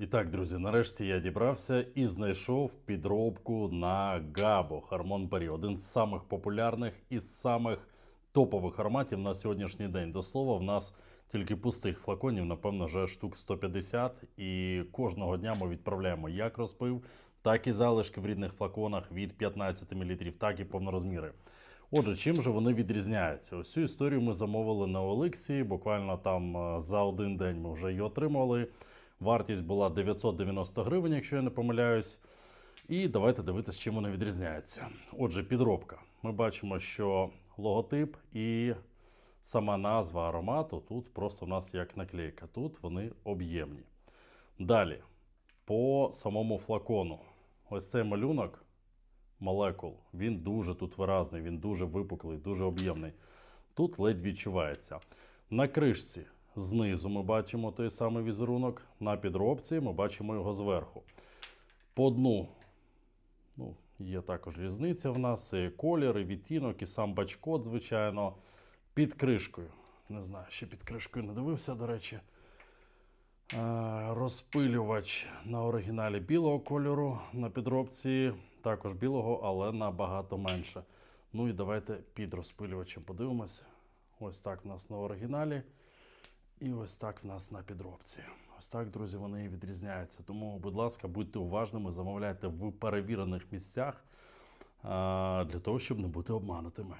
І так, друзі, нарешті я дібрався і знайшов підробку на Габо Harmon Barry. Один з самих популярних і самих топових ароматів на сьогоднішній день. До слова, в нас тільки пустих флаконів, напевно, вже штук 150. І кожного дня ми відправляємо як розпив, так і залишки в рідних флаконах від 15 мл, так і повнорозміри. Отже, чим же вони відрізняються? Ось цю історію ми замовили на Олексі. Буквально там е, за один день ми вже її отримали. Вартість була 990 гривень, якщо я не помиляюсь. І давайте дивитися, чим вони відрізняються. Отже, підробка. Ми бачимо, що логотип і сама назва аромату тут просто в нас як наклейка. Тут вони об'ємні. Далі, по самому флакону. Ось цей малюнок молекул. Він дуже тут виразний, він дуже випуклий, дуже об'ємний. Тут ледь відчувається. На кришці знизу ми бачимо той самий візерунок, на підробці ми бачимо його зверху. По дну ну, є також різниця в нас, і колір, і відтінок, і сам бачкод, звичайно, під кришкою. Не знаю, ще під кришкою не дивився, до речі. Е, Розпилювач на оригіналі білого кольору, на підробці також білого, але набагато менше. Ну і давайте під розпилювачем подивимося. Ось так в нас на оригіналі. І ось так в нас на підробці. Ось так, друзі, вони відрізняються. Тому, будь ласка, будьте уважними, замовляйте в перевірених місцях для того, щоб не бути обманутими.